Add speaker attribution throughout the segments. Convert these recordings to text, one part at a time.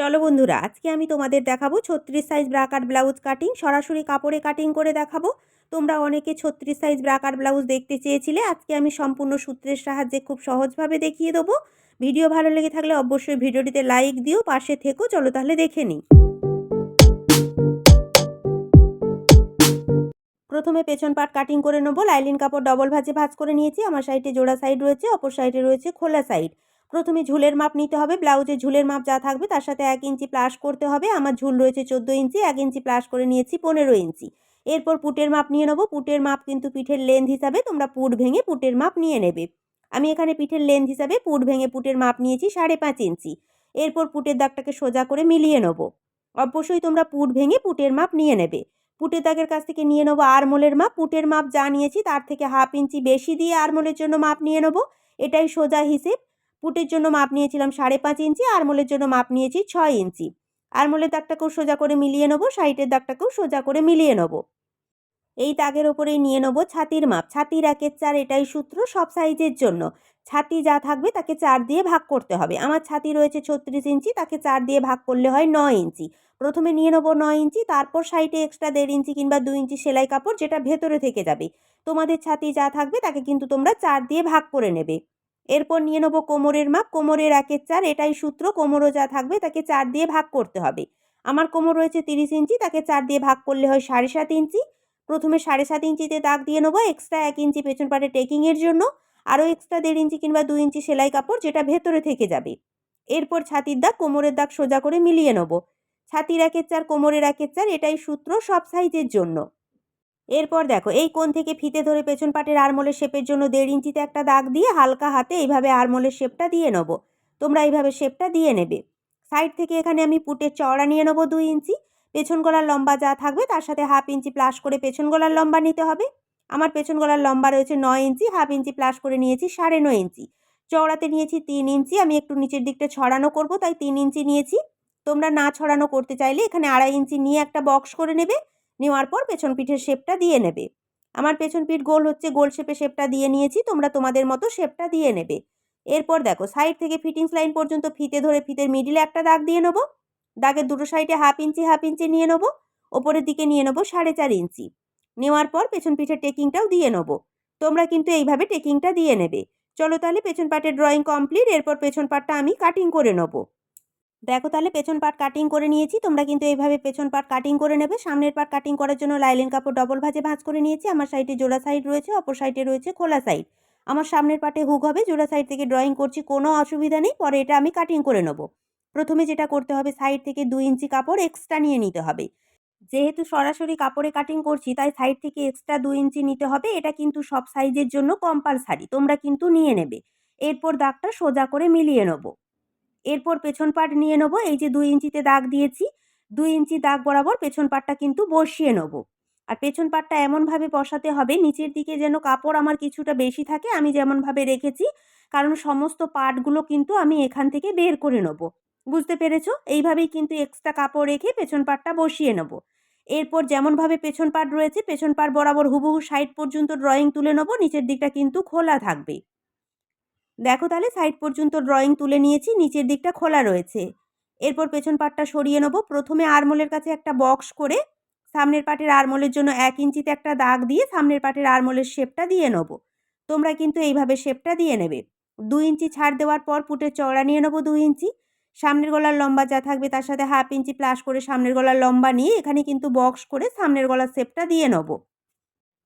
Speaker 1: চলো বন্ধুরা, আজকে আমি তোমাদের দেখাবো ছত্রিশ সাইজ ব্রাকার ব্লাউজ কাটিং সরাসরি কাপড়ে কাটিং করে দেখাবো। তোমরা অনেকে ছত্রিশ সাইজ ব্রাকার ব্লাউজ দেখতে চেয়েছিলে, আজকে আমি সম্পূর্ণ সূত্রের সাহায্যে খুব সহজভাবে দেখিয়ে দেবো। ভিডিও ভালো লেগে থাকলে অবশ্যই ভিডিওটিতে লাইক দিও, পাশে থেকো, চলো তাহলে দেখে নিই। প্রথমে পেছন পাট কাটিং করে নেব, লাইলিন কাপড় ডবল ভাজে ভাজ করে নিয়েছি, আমার সাইডে জোড়া সাইড রয়েছে, অপর সাইডে রয়েছে খোলা সাইড প্রথমে ঝুলের মাপ নিতে হবে ব্লাউজের ঝুলের মাপ যা থাকবে তার সাথে এক ইঞ্চি প্লাস করতে হবে, আমার ঝুল রয়েছে চোদ্দ ইঞ্চি, এক ইঞ্চি প্লাস করে নিয়েছি পনেরো ইঞ্চি। এরপর পুটের মাপ নিয়ে নেব, পুটের মাপ কিন্তু পিঠের লেন্থ হিসাবে তোমরা পুট ভেঙে পুটের মাপ নিয়ে নেবে। আমি এখানে পিঠের লেন্থ হিসাবে পুট ভেঙে পুটের মাপ নিয়েছি সাড়ে পাঁচ ইঞ্চি। এরপর পুটের দাগটাকে সোজা করে মিলিয়ে নেব। অবশ্যই তোমরা পুট ভেঙে পুটের মাপ নিয়ে নেবে। পুটের দাগের কাছ থেকে নিয়ে নেব আরমোলের মাপ, পুটের মাপ যা নিয়েছি তার থেকে হাফ ইঞ্চি বেশি দিয়ে আরমোলের জন্য মাপ নিয়ে নেব। এটাই সোজা হিসেব। পুটের জন্য মাপ নিয়েছিলাম সাড়ে পাঁচ ইঞ্চি, আরমোলের জন্য মাপ নিয়েছি ছয় ইঞ্চি। আরমোলের দাগটাকেও সোজা করে মিলিয়ে নেব, সাইটের দাগটাকেও সোজা করে মিলিয়ে নেব। এই দাগের ওপরেই নিয়ে নেব ছাতির মাপ। ছাতির একের চার এটাই সূত্র সব সাইজের জন্য। ছাতি যা থাকবে তাকে চার দিয়ে ভাগ করতে হবে। আমার ছাতি রয়েছে ছত্রিশ ইঞ্চি, তাকে চার দিয়ে ভাগ করলে হয় নয় ইঞ্চি। প্রথমে নিয়ে নেব নয় ইঞ্চি, তারপর সাইডে এক্সট্রা দেড় ইঞ্চি কিংবা দু ইঞ্চি সেলাই কাপড় যেটা ভেতরে থেকে যাবে। তোমাদের ছাতি যা থাকবে তাকে কিন্তু তোমরা চার দিয়ে ভাগ করে নেবে। এরপর নিয়ে নেব কোমরের মাপ। কোমরের একের চার, এটাই সূত্র। কোমরও যা থাকবে তাকে চার দিয়ে ভাগ করতে হবে। আমার কোমর রয়েছে তিরিশ ইঞ্চি, তাকে চার দিয়ে ভাগ করলে হয় সাড়ে সাত ইঞ্চি। প্রথমে সাড়ে সাত ইঞ্চিতে দাগ দিয়ে নেব এক্সট্রা এক ইঞ্চি পেছন পাটে টেকিংয়ের জন্য। আরও এক্সট্রা দেড় ইঞ্চি কিংবা দু ইঞ্চি সেলাই কাপড়, যেটা ভেতরে থেকে যাবে। এরপর ছাতির দাগ, কোমরের দাগ সোজা করে মিলিয়ে নেব। ছাতির একের চার, কোমরের একের চার, এটাই সূত্র সব সাইজের জন্য। এরপর দেখো, এই কোণ থেকে ফিতে ধরে পেছন পাটের আরমোলের শেপের জন্য দেড় ইঞ্চিতে একটা দাগ দিয়ে হালকা হাতে এইভাবে আরমোলের শেপটা দিয়ে নেব। তোমরা এইভাবে শেপটা দিয়ে নেবে। সাইড থেকে এখানে আমি পুটের চওড়া নিয়ে নেব দুই ইঞ্চি। পেছন গলার লম্বা যা থাকবে তার সাথে হাফ ইঞ্চি প্লাস করে পেছন গলার লম্বা নিতে হবে। আমার পেছন গলার লম্বা রয়েছে নয় ইঞ্চি, হাফ ইঞ্চি প্লাস করে নিয়েছি সাড়ে নয় ইঞ্চি। চওড়াতে নিয়েছি তিন ইঞ্চি, আমি একটু নিচের দিকটা ছড়ানো করব, তাই তিন ইঞ্চি নিয়েছি। তোমরা না ছড়ানো করতে চাইলে এখানে আড়াই ইঞ্চি নিয়ে একটা বক্স করে নেবে। নেওয়ার পর পেছন পিঠের শেপটা দিয়ে নেবে। আমার পেছন পিঠ গোল হচ্ছে, গোল শেপে শেপটা দিয়ে নিয়েছি, তোমরা তোমাদের মতো শেপটা দিয়ে নেবে। এরপর দেখো, সাইড থেকে ফিটিংস লাইন পর্যন্ত ফিতে ধরে ফিতের মিডিলে একটা দাগ দিয়ে নেব। দাগের দুটো সাইডে হাফ ইঞ্চি হাফ ইঞ্চি নিয়ে নেব। ওপরের দিকে নিয়ে নেব সাড়ে চার ইঞ্চি। নেওয়ার পর পেছন পিঠের টেকিংটাও দিয়ে নেব। তোমরা কিন্তু এইভাবে টেকিংটা দিয়ে নেবে। চলো তাহলে পেছন পাটের ড্রয়িং কমপ্লিট, এরপর পেছন পাটটা আমি কাটিং করে নেব। দেখো তাহলে পেছন পাট কাটিং করে নিয়েছি, তোমরা কিন্তু এইভাবে পেছন পাট কাটিং করে নেবে। সামনের পাট কাটিং করার জন্য লাইলিন কাপড় ডবল ভাজে ভাঁজ করে নিয়েছি। আমার সাইডে জোড়া সাইড রয়েছে, অপর সাইডে রয়েছে খোলা সাইড আমার সামনের পাটে হুক হবে, জোড়া সাইড থেকে ড্রয়িং করছি, কোনো অসুবিধা নেই, পরে এটা আমি কাটিং করে নেব। প্রথমে যেটা করতে হবে সাইড থেকে দু ইঞ্চি কাপড় এক্সট্রা নিয়ে নিতে হবে। যেহেতু সরাসরি কাপড়ে কাটিং করছি, তাই সাইড থেকে এক্সট্রা দু ইঞ্চি নিতে হবে। এটা কিন্তু সব সাইজের জন্য কম্পালসারি তোমরা কিন্তু নিয়ে নেবে। এরপর দাগটা সোজা করে মিলিয়ে নেব। এরপর পেছন পাট নিয়ে নেব, এই যে দুই ইঞ্চিতে দাগ দিয়েছি, দুই ইঞ্চি দাগ বরাবর পেছন পাটটা কিন্তু বসিয়ে নেব। আর পেছন পাটটা এমনভাবে বসাতে হবে, নিচের দিকে যেন কাপড় আমার কিছুটা বেশি থাকে, আমি যেমনভাবে রেখেছি, কারণ সমস্ত পাটগুলো কিন্তু আমি এখান থেকে বের করে নেব। বুঝতে পেরেছ? এইভাবেই কিন্তু এক্সট্রা কাপড় রেখে পেছন পাটটা বসিয়ে নেব। এরপর যেমনভাবে পেছন পাট রয়েছে, পেছন পাট বরাবর হুবহু সাইড পর্যন্ত ড্রয়িং তুলে নেব, নিচের দিকটা কিন্তু খোলা থাকবে। দেখো তাহলে সাইড পর্যন্ত ড্রয়িং তুলে নিয়েছি, নিচের দিকটা খোলা রয়েছে। এরপর পেছন পাটটা সরিয়ে নেব। প্রথমে আরমোলের কাছে একটা বক্স করে সামনের পাটের আরমোলের জন্য এক ইঞ্চিতে একটা দাগ দিয়ে সামনের পাটের আরমোলের শেপটা দিয়ে নেব। তোমরা কিন্তু এইভাবে শেপটা দিয়ে নেবে। দু ইঞ্চি ছাড় দেওয়ার পর পুটের চওড়া নিয়ে নেব দু ইঞ্চি। সামনের গলার লম্বা যা থাকবে তার সাথে হাফ ইঞ্চি প্লাস করে সামনের গলার লম্বা নিয়ে এখানে কিন্তু বক্স করে সামনের গলার শেপটা দিয়ে নেব।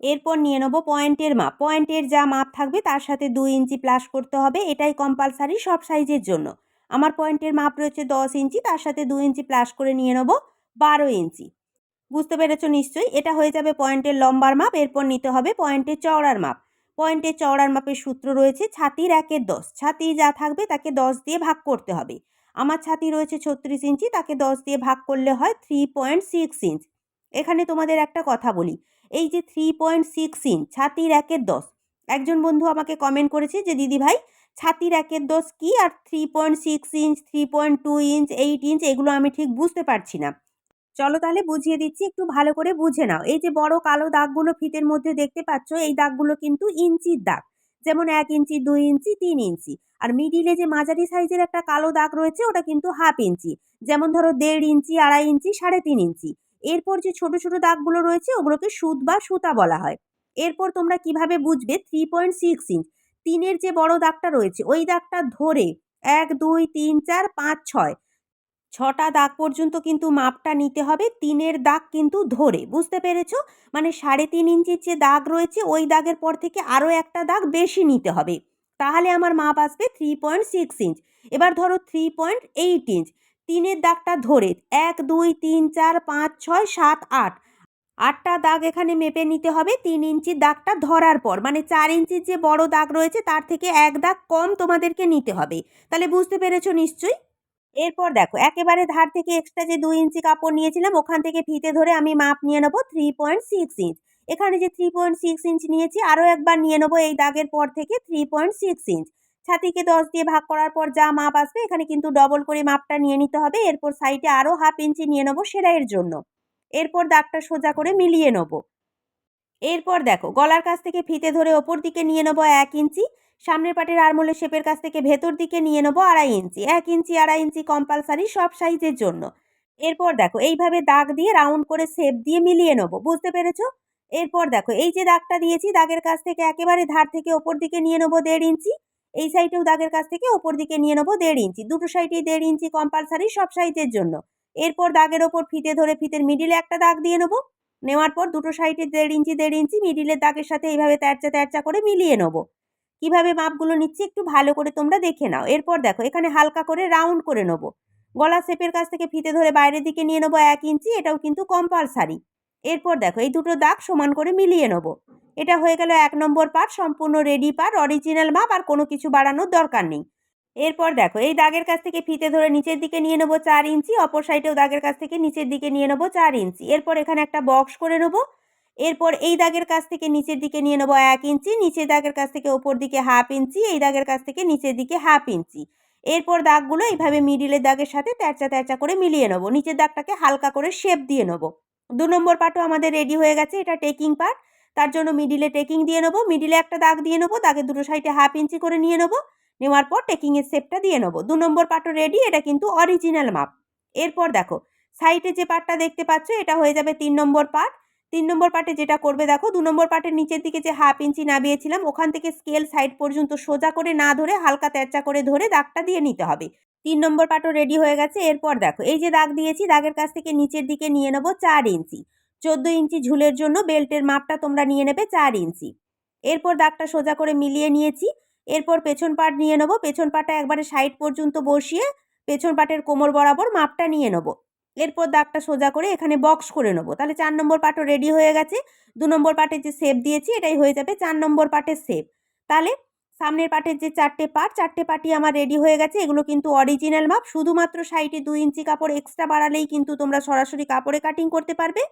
Speaker 1: এরপর নিয়ে নেব পয়েন্টের মাপ। পয়েন্টের যা মাপ থাকবে তার সাথে দুই ইঞ্চি প্লাস করতে হবে, এটাই কম্পালসারি সব সাইজের জন্য। আমার পয়েন্টের মাপ রয়েছে দশ ইঞ্চি, তার সাথে দু ইঞ্চি প্লাস করে নিয়ে নেব বারো ইঞ্চি। বুঝতে পেরেছ নিশ্চয়ই? এটা হয়ে যাবে পয়েন্টের লম্বার মাপ, এরপর নিতে হবে পয়েন্টের চওড়ার মাপ। পয়েন্টের চওড়ার মাপের সূত্র রয়েছে ছাতির একের দশ। ছাতি যা থাকবে তাকে দশ দিয়ে ভাগ করতে হবে। আমার ছাতি রয়েছে ছত্রিশ ইঞ্চি, তাকে দশ দিয়ে ভাগ করলে হয় থ্রি পয়েন্ট সিক্স ইঞ্চ এখানে তোমাদের একটা কথা বলি। এই যে থ্রি পয়েন্ট সিক্স ইঞ্চ ছাতির একের দশ। একজন বন্ধু আমাকে কমেন্ট করেছে যে, দিদি ভাই, ছাতির একের দশ কী আর three point six inch three point two inch eight inch এগুলো আমি ঠিক বুঝতে পারছি না। চলো তাহলে বুঝিয়ে দিচ্ছি, একটু ভালো করে বুঝে নাও। এই যে বড় কালো দাগগুলো ফিতের মধ্যে দেখতে পাচ্ছ, এই দাগগুলো কিন্তু ইঞ্চির দাগ। যেমন এক ইঞ্চি, দুই ইঞ্চি, তিন ইঞ্চি। আর মিডিলে যে মাঝারি সাইজের একটা কালো দাগ রয়েছে, ওটা কিন্তু হাফ ইঞ্চি। যেমন ধরো দেড় ইঞ্চি, আড়াই ইঞ্চি, সাড়ে তিন ইঞ্চি। এরপর যে ছোট ছোট দাগগুলো রয়েছে, ওগুলোকে সুত বা সুতা বলা হয়। এরপর তোমরা কীভাবে বুঝবে? থ্রি পয়েন্ট সিক্স ইঞ্চ তিনের যে বড় দাগটা রয়েছে, ওই দাগটা ধরে এক, দুই, তিন, চার, পাঁচ, ছয়, ছটা দাগ পর্যন্ত কিন্তু মাপটা নিতে হবে। তিনের দাগ কিন্তু ধরে, বুঝতে পেরেছ? মানে সাড়ে তিন ইঞ্চির যে দাগ রয়েছে, ওই দাগের পর থেকে আরও একটা দাগ বেশি নিতে হবে। তাহলে আমার মাপ আসবে থ্রি পয়েন্ট সিক্স ইঞ্চ এবার ধরো থ্রি পয়েন্ট এইট ইঞ্চ তিনের দাগটা ধরে, এক, দুই, তিন, চার, পাঁচ, ছয়, সাত, আট। আটটা দাগ এখানে মেপে নিতে হবে, তিন ইঞ্চির দাগটা ধরার পর মানে চার ইঞ্চির যে বড় দাগ রয়েছে তার থেকে এক দাগ কম তোমাদেরকে নিতে হবে। তাহলে বুঝতে পেরেছ নিশ্চয়ই? এরপর দেখো, একেবারে ধার থেকে এক্সট্রা যে দুই ইঞ্চি কাপড় নিয়েছিলাম, ওখান থেকে ফিতে ধরে আমি মাপ নিয়ে নেব থ্রি পয়েন্ট সিক্স ইঞ্চ এখানে যে থ্রি পয়েন্ট সিক্স ইঞ্চ নিয়েছি আরও একবার নিয়ে নেব এই দাগের পর থেকে থ্রি পয়েন্ট সিক্স ইঞ্চ ছাতিকে দশ দিয়ে ভাগ করার পর যা মাপ আসবে, এখানে কিন্তু ডবল করে মাপটা নিয়ে নিতে হবে। এরপর সাইডে আরও হাফ ইঞ্চি নিয়ে নেব সেলাইয়ের জন্য। এরপর দাগটা সোজা করে মিলিয়ে নেব। এরপর দেখো, গলার কাছ থেকে ফিতে ধরে ওপর দিকে নিয়ে নেব এক ইঞ্চি। সামনের পাটের আরমোলের শেপের কাছ থেকে ভেতর দিকে নিয়ে নেব আড়াই ইঞ্চি। এক ইঞ্চি, আড়াই ইঞ্চি কম্পালসারি সব সাইজের জন্য। এরপর দেখো, এইভাবে দাগ দিয়ে রাউন্ড করে শেপ দিয়ে মিলিয়ে নেব। বুঝতে পেরেছ? এরপর দেখো, এই যে দাগটা দিয়েছি, দাগের কাছ থেকে একেবারে ধার থেকে ওপর দিকে নিয়ে নেব দেড় ইঞ্চি। এই সাইডেও দাগের কাছ থেকে ওপর দিকে নিয়ে নেব দেড় ইঞ্চি। দুটো সাইডেই দেড় ইঞ্চি কম্পালসারি সব সাইজের জন্য। এরপর দাগের ওপর ফিতে ধরে ফিতের মিডিলে একটা দাগ দিয়ে নেব। নেওয়ার পর দুটো সাইডে দেড় ইঞ্চি দেড় ইঞ্চি মিডিলের দাগের সাথে এইভাবে তেরচা তেরচা করে মিলিয়ে নেব। কীভাবে মাপগুলো নিচ্ছি একটু ভালো করে তোমরা দেখে নাও। এরপর দেখো, এখানে হালকা করে রাউন্ড করে নেব। গলা শেপের কাছ থেকে ফিতে ধরে বাইরের দিকে নিয়ে নেব এক ইঞ্চি, এটাও কিন্তু কম্পালসারি এরপর দেখো, এই দুটো দাগ সমান করে মিলিয়ে নেব। এটা হয়ে গেল এক নম্বর পার্ট সম্পূর্ণ রেডি পার্ট অরিজিনাল মাপ আর কোনো কিছু বাড়ানোর দরকার নেই। এরপর দেখো, এই দাগের কাছ থেকে ফিতে ধরে নিচের দিকে নিয়ে নেব চার ইঞ্চি, অপর সাইডেও দাগের কাছ থেকে নিচের দিকে নিয়ে নেব চার ইঞ্চি। এরপর এখানে একটা বক্স করে নেব। এরপর এই দাগের কাছ থেকে নিচের দিকে নিয়ে নেব এক ইঞ্চি, নিচের দাগের কাছ থেকে ওপর দিকে হাফ ইঞ্চি, এই দাগের কাছ থেকে নিচের দিকে হাফ ইঞ্চি। এরপর দাগগুলো এইভাবে মিডিলের দাগের সাথে তেরচা তেরচা করে মিলিয়ে নেব। নিচের দাগটাকে হালকা করে শেপ দিয়ে নেব। দু নম্বর পার্টও আমাদের রেডি হয়ে গেছে, এটা টেকিং পার্ট তার জন্য মিডিলে টেকিং দিয়ে নেব মিডিলে একটা দাগ দিয়ে নেব দাগে দুটো সাইডে হাফ ইঞ্চি করে নিয়ে নেব, নেওয়ার পর টেকিংয়ের শেপটা দিয়ে নেব। দু নম্বর পার্টও রেডি এটা কিন্তু অরিজিনাল মাপ এরপর দেখো সাইডে যে পার্টটা দেখতে পাচ্ছ, এটা হয়ে যাবে তিন নম্বর পার্ট তিন নম্বর পার্টে যেটা করবে দেখো, দু নম্বর পার্টের নিচের দিকে যে হাফ ইঞ্চি নামিয়েছিলাম ওখান থেকে স্কেল সাইড পর্যন্ত সোজা করে না ধরে হালকা তেরচা করে ধরে দাগটা দিয়ে নিতে হবে। তিন নম্বর পার্টও রেডি হয়ে গেছে, এরপর দেখো, এই যে দাগ দিয়েছি, দাগের কাছ থেকে নিচের দিকে নিয়ে নেব চার ইঞ্চি চোদ্দ ইঞ্চি ঝুলের জন্য বেল্টের মাপটা তোমরা নিয়ে নেবে চার ইঞ্চি এরপর দাগটা সোজা করে মিলিয়ে নিয়েছি, এরপর পেছন পাট নিয়ে নেব, পেছন পাটটা একবারে সাইড পর্যন্ত বসিয়ে, পেছন পাটের কোমর বরাবর মাপটা নিয়ে নেব। এরপর দাগটা সোজা করে এখানে বক্স করে নেব। তাহলে চার নম্বর পাটও রেডি হয়ে গেছে। দু নম্বর পাটের যে শেপ দিয়েছি, এটাই হয়ে যাবে চার নম্বর পাটের শেপ তাহলে সামনের পাটের যে চারটে পাট চারটে পাটি আমার রেডি হয়ে গেছে। এগুলো কিন্তু অরিজিনাল মাপ শুধুমাত্র সাইডে দুই ইঞ্চি কাপড় এক্সট্রা বাড়ালেই কিন্তু তোমরা সরাসরি কাপড়ে কাটিং করতে পারবে।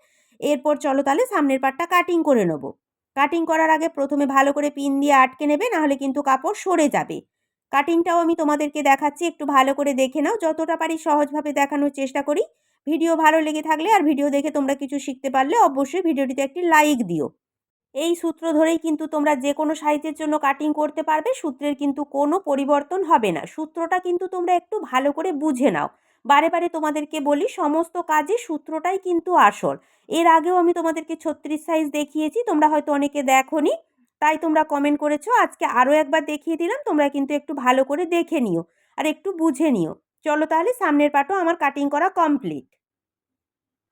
Speaker 1: এরপর চলো তাহলে সামনের পাটটা কাটিং করে নেব। কাটিং করার আগে প্রথমে ভালো করে পিন দিয়ে আটকে নেবে, নাহলে কিন্তু কাপড় সরে যাবে। কাটিংটাও আমি তোমাদেরকে দেখাচ্ছি, একটু ভালো করে দেখে নাও। যতটা পারি সহজভাবে দেখানোর চেষ্টা করি। ভিডিও ভালো লেগে থাকলে আর ভিডিও দেখে তোমরা কিছু শিখতে পারলে অবশ্যই ভিডিওটিতে একটি লাইক দিও। এই সূত্র ধরেই কিন্তু তোমরা যে কোনো সাইজের জন্য কাটিং করতে পারবে, সূত্রের কিন্তু কোনো পরিবর্তন হবে না। সূত্রটা কিন্তু তোমরা একটু ভালো করে বুঝে নাও। বারে বারে তোমাদেরকে বলি, সমস্ত কাজে সূত্রটাই কিন্তু আসল। এর আগেও আমি তোমাদেরকে ছত্রিশ সাইজ দেখিয়েছি, তোমরা হয়তো অনেকে দেখোনি। তাই তোমরা কমেন্ট করেছ। আজকে আরও একবার দেখিয়ে দিলাম, তোমরা কিন্তু একটু ভালো করে দেখে নিও আর একটু বুঝে নিও। চলো তাহলে সামনের পাটও আমার কাটিং করা কমপ্লিট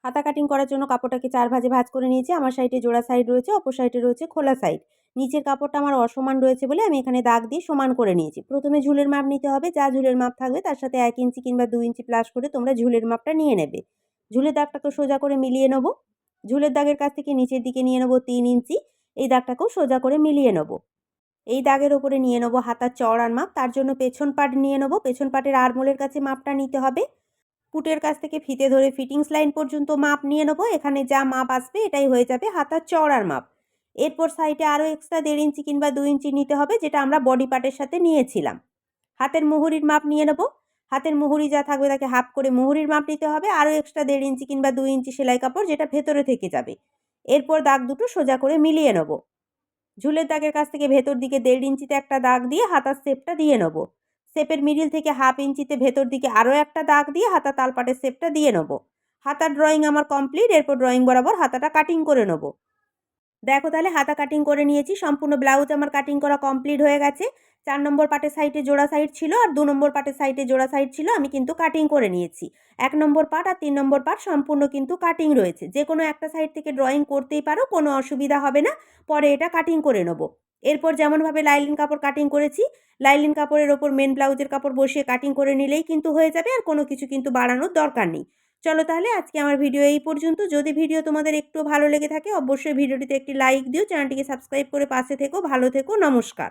Speaker 1: হাতা কাটিং করার জন্য কাপড়টাকে চার ভাজে ভাজ করে নিয়েছি। আমার সাইডে জোড়া সাইড রয়েছে, অপর সাইডে রয়েছে খোলা সাইড নিচের কাপড়টা আমার অসমান রয়েছে বলে আমি এখানে দাগ দিয়ে সমান করে নিয়েছি। প্রথমে ঝুলের মাপ নিতে হবে, যা ঝুলের মাপ থাকবে তার সাথে এক ইঞ্চি কিংবা দু ইঞ্চি প্লাস করে তোমরা ঝুলের মাপটা নিয়ে নেবে। ঝুলের দাগটাকে সোজা করে মিলিয়ে নেব। ঝুলের দাগের কাছ থেকে নিচের দিকে নিয়ে নেব তিন ইঞ্চি। এই দাগটাকেও সোজা করে মিলিয়ে নেব। এই দাগের ওপরে নিয়ে নেব হাতার চওড়ার মাপ, তার জন্য পেছন পাট নিয়ে নেব। পেছন পাটের আরমোলের কাছে মাপটা নিতে হবে। পুটের কাছ থেকে ফিতে ধরে ফিটিংস লাইন পর্যন্ত মাপ নিয়ে নেব। এখানে যা মাপ আসবে, এটাই হয়ে যাবে হাতার চওড়ার মাপ। এরপর সাইডে আরও এক্সট্রা দেড় ইঞ্চি কিংবা দু ইঞ্চি নিতে হবে, যেটা আমরা বডি পার্টের সাথে নিয়েছিলাম। হাতের মুহুরির মাপ নিয়ে নেব। হাতের মুহুরি যা থাকবে তাকে হাফ করে মুহুরির মাপ নিতে হবে। আরও এক্সট্রা দেড় ইঞ্চি কিংবা দু ইঞ্চি সেলাই কাপড়, যেটা ভেতরে থেকে যাবে। এরপর দাগ দুটো সোজা করে মিলিয়ে নেব। ঝুলের দাগের কাছ থেকে ভেতর দিকে দেড় ইঞ্চিতে একটা দাগ দিয়ে হাতার শেপটা দিয়ে নেব। শেপের মিডিল থেকে হাফ ইঞ্চিতে ভেতর দিকে আরও একটা দাগ দিয়ে হাতা তালপাটের শেপটা দিয়ে নেব। হাতার ড্রয়িং আমার কমপ্লিট এরপর ড্রয়িং বরাবর হাতাটা কাটিং করে নেব। দেখো তাহলে হাতা কাটিং করে নিয়েছি। সম্পূর্ণ ব্লাউজ আমার কাটিং করা কমপ্লিট হয়ে গেছে। চার নম্বর পাটের সাইডে জোড়া সাইড ছিল আর দু নম্বর পাটের সাইডে জোড়া সাইড ছিল, আমি কিন্তু কাটিং করে নিয়েছি। এক নম্বর পাট আর তিন নম্বর পাট সম্পূর্ণ কিন্তু কাটিং রয়েছে। যে কোনো একটা সাইড থেকে ড্রয়িং করতেই পারো, কোনো অসুবিধা হবে না। পরে এটা কাটিং করে নেব। এরপর যেমনভাবে লাইলিন কাপড় কাটিং করেছি, লাইলিন কাপড়ের ওপর মেন ব্লাউজের কাপড় বসিয়ে কাটিং করে নিলেই কিন্তু হয়ে যাবে আর কোনো কিছু কিন্তু বাড়ানোর দরকার নেই। চলো তাহলে আজকে আমার ভিডিও এই পর্যন্ত। যদি ভিডিও তোমাদের একটু ভালো লেগে থাকে, অবশ্যই ভিডিওটিতে একটি লাইক দিও, চ্যানেলটিকে সাবস্ক্রাইব করে পাশে থেকো। ভালো থেকো, নমস্কার।